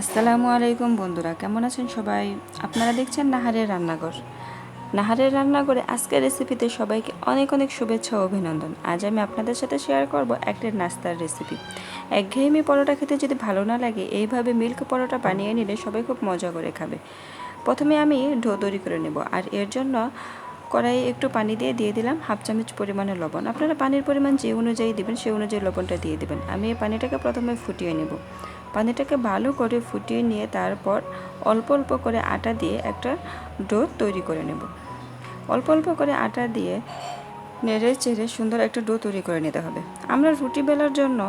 আসসালামু আলাইকুম বন্ধুরা, কেমন আছেন সবাই? আপনারা দেখছেন নাহারের রান্নাঘর। নাহারের রান্নাঘরে আজকের রেসিপিতে সবাইকে অনেক অনেক শুভেচ্ছা অভিনন্দন। আজ আমি আপনাদের সাথে শেয়ার করব একটা নাস্তার রেসিপি একঘেয়েমি পরোটা খেতে যদি ভালো না লাগে, এইভাবে মিল্ক পরোটা বানিয়ে নিলে সবাই খুব মজা করে খাবে। প্রথমে আমি ঢো তৈরি করে নেব, আর এর জন্য কড়াইয়ে একটু পানি দিয়ে দিয়ে দিলাম হাফ চামচ পরিমাণে লবণ। আপনারা পানির পরিমাণ যে অনুযায়ী দেবেন, সেই অনুযায়ী লবণটা দিয়ে দেবেন। আমি এই পানিটাকে প্রথমে ফুটিয়ে নেব। পানিটাকে ভালো করে ফুটিয়ে নিয়ে তারপর অল্প অল্প করে আটা দিয়ে একটা ডো তৈরি করে নেব। অল্প অল্প করে আটা দিয়ে নেড়ে চেড়ে সুন্দর একটা ডো তৈরি করে নিতে হবে। আমরা রুটি বেলার জন্য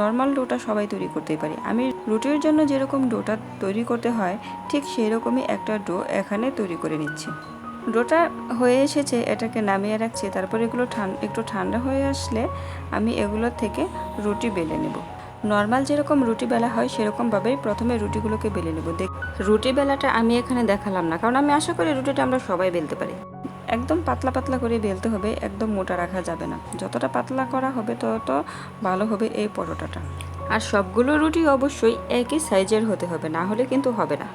নর্মাল ডোটা সবাই তৈরি করতেই পারি। আমি রুটির জন্য যেরকম ডোটা তৈরি করতে হয়, ঠিক সেই রকমই একটা ডো এখানে তৈরি করে নিচ্ছি। ডোটা হয়ে এসেছে, এটাকে নামিয়ে রাখছি। তারপর এগুলো একটু ঠান্ডা হয়ে আসলে আমি এগুলো থেকে রুটি বেলে নেব। নর্মাল যেরকম রুটি বেলা হয়, সেরকমভাবেই প্রথমে রুটিগুলোকে বেলে নেব। দেখ, রুটি বেলাটা আমি এখানে দেখালাম না, কারণ আমি আশা করি রুটিটা আমরা সবাই বেলতে পারি। একদম পাতলা পাতলা করে বেলতে হবে, একদম মোটা রাখা যাবে না। যতটা পাতলা করা হবে, তত ভালো হবে এই পরোটাটা। আর সবগুলো রুটি অবশ্যই একই সাইজের হতে হবে, না হলে কিন্তু হবে না।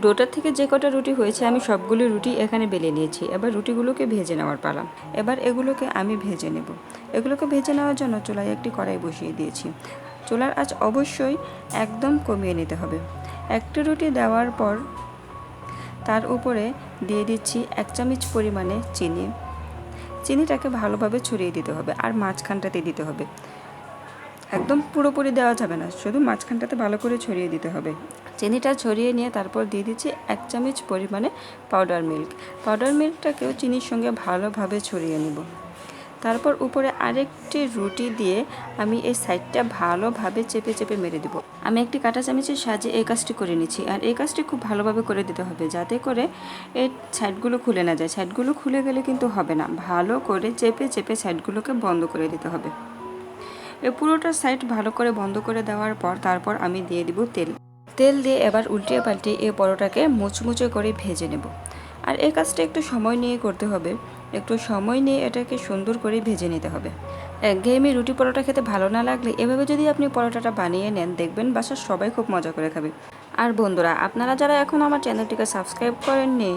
ডোটার থেকে যে কটা রুটি হয়েছে, আমি সবগুলো রুটি এখানে বেলে নিয়েছি। এবার রুটিগুলোকে ভেজে নেওয়ার পালাম এবার এগুলোকে আমি ভেজে নেব। এগুলোকে ভেজে নেওয়ার জন্য চুলায় একটি কড়াই বসিয়ে দিয়েছি। চুলার আঁচ অবশ্যই একদম কমিয়ে নিতে হবে। একটা রুটি দেওয়ার পর তার উপরে দিয়ে দিচ্ছি এক চামচ পরিমাণে চিনি। চিনিটাকে ভালোভাবে ছড়িয়ে দিতে হবে আর মাঝখানটাতে দিতে হবে। একদম পুরোপুরি দেওয়া যাবে না। শুধু মাঝখানটাতে ভালো করে ছড়িয়ে দিতে হবে। চিনিটা ছড়িয়ে নিয়ে তারপর দিয়ে দিচ্ছি এক চামচ পরিমাণে পাউডার মিল্ক পাউডার মিল্কটাকেও চিনির সঙ্গে ভালোভাবে ছড়িয়ে নেব। তারপর উপরে আরেকটি রুটি দিয়ে আমি এই সাইডটা ভালোভাবে চেপে চেপে মেরে দেবো। আমি একটি কাঁটা চামচের সাহায্যে এই কাজটি করে নিচ্ছি। আর এই কাজটি খুব ভালোভাবে করে দিতে হবে যাতে করে এই সাইডগুলো খুলে না যায়। সাইডগুলো খুলে গেলে কিন্তু হবে না। ভালো করে চেপে চেপে সাইডগুলোকে বন্ধ করে দিতে হবে। এই পুরোটা সাইড ভালো করে বন্ধ করে দেওয়ার পর তারপর আমি দিয়ে দিব তেল। তেল দিয়ে এবার উল্টিয়ে পাল্টে এই পরোটাকে মুচমুচে করে ভেজে নেব। আর এই কাজটা একটু সময় নিয়ে করতে হবে। একটু সময় নিয়ে এটাকে সুন্দর করে ভেজে নিতে হবে। একঘেয়েমি রুটি পরোটা খেতে ভালো না লাগলে এভাবে যদি আপনি পরোটাটা বানিয়ে নেন, দেখবেন বাসার সবাই খুব মজা করে খাবে। আর বন্ধুরা, আপনারা যারা এখন আমার চ্যানেলটিকে সাবস্ক্রাইব করেননি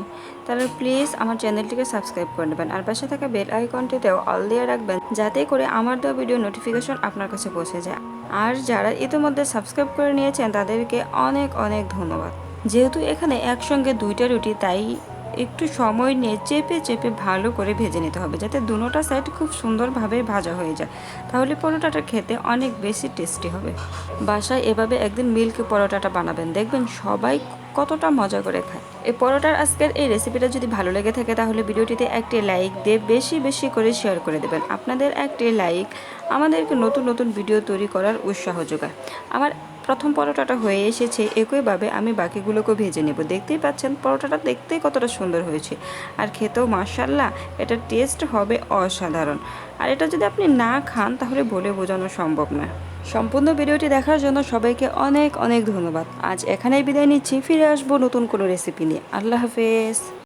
তাহলে প্লিজ আমার চ্যানেলটিকে সাবস্ক্রাইব করে নেবেন আর পাশে থাকা বেল আইকনটিতেও অল দিয়ে রাখবেন যাতে করে আমার দেওয়া ভিডিও নোটিফিকেশন আপনার কাছে পৌঁছে যায়। আর যারা ইতিমধ্যে সাবস্ক্রাইব করে নিয়েছেন, তাদেরকে অনেক অনেক ধন্যবাদ। যেহেতু এখানে একসঙ্গে দুইটা রুটি, তাই একটু সময় নিয়ে চেপে চেপে ভালো করে ভেজে নিতে হবে যাতে দুটোটা সাইড খুব সুন্দরভাবে ভাজা হয়ে যায়। তাহলে পরোটাটা খেতে অনেক বেশি টেস্টি হবে। বাসায় এভাবে একদিন মিল্ক পরোটাটা বানাবেন। দেখবেন সবাই কতটা মজা করে খায়। এই পরোটার আজকের এই রেসিপিটা যদি ভালো লেগে থাকে, তাহলে ভিডিওটিতে একটি লাইক দিয়ে বেশি বেশি করে শেয়ার করে দেবেন। আপনাদের একটি লাইক আমাদেরকে নতুন নতুন ভিডিও তৈরি করার উৎসাহ যোগায়। আমার প্রথম পরোটাটা হয়ে এসেছে একইভাবে আমি বাকিগুলোকেও ভেজে নেব। দেখতেই পাচ্ছেন, পরোটাটা দেখতেই কতটা সুন্দর হয়েছে। আর খেতেও মার্শাল্লাহ এটার টেস্ট হবে অসাধারণ। আর এটা যদি আপনি না খান, তাহলে বলে বোঝানো সম্ভব না সম্পূর্ণ ভিডিওটি দেখার জন্য সবাইকে অনেক অনেক ধন্যবাদ। আজ এখানেই বিদায় নিচ্ছি, ফিরে আসব নতুন কোনো রেসিপি নিয়ে। আল্লাহ হাফেজ।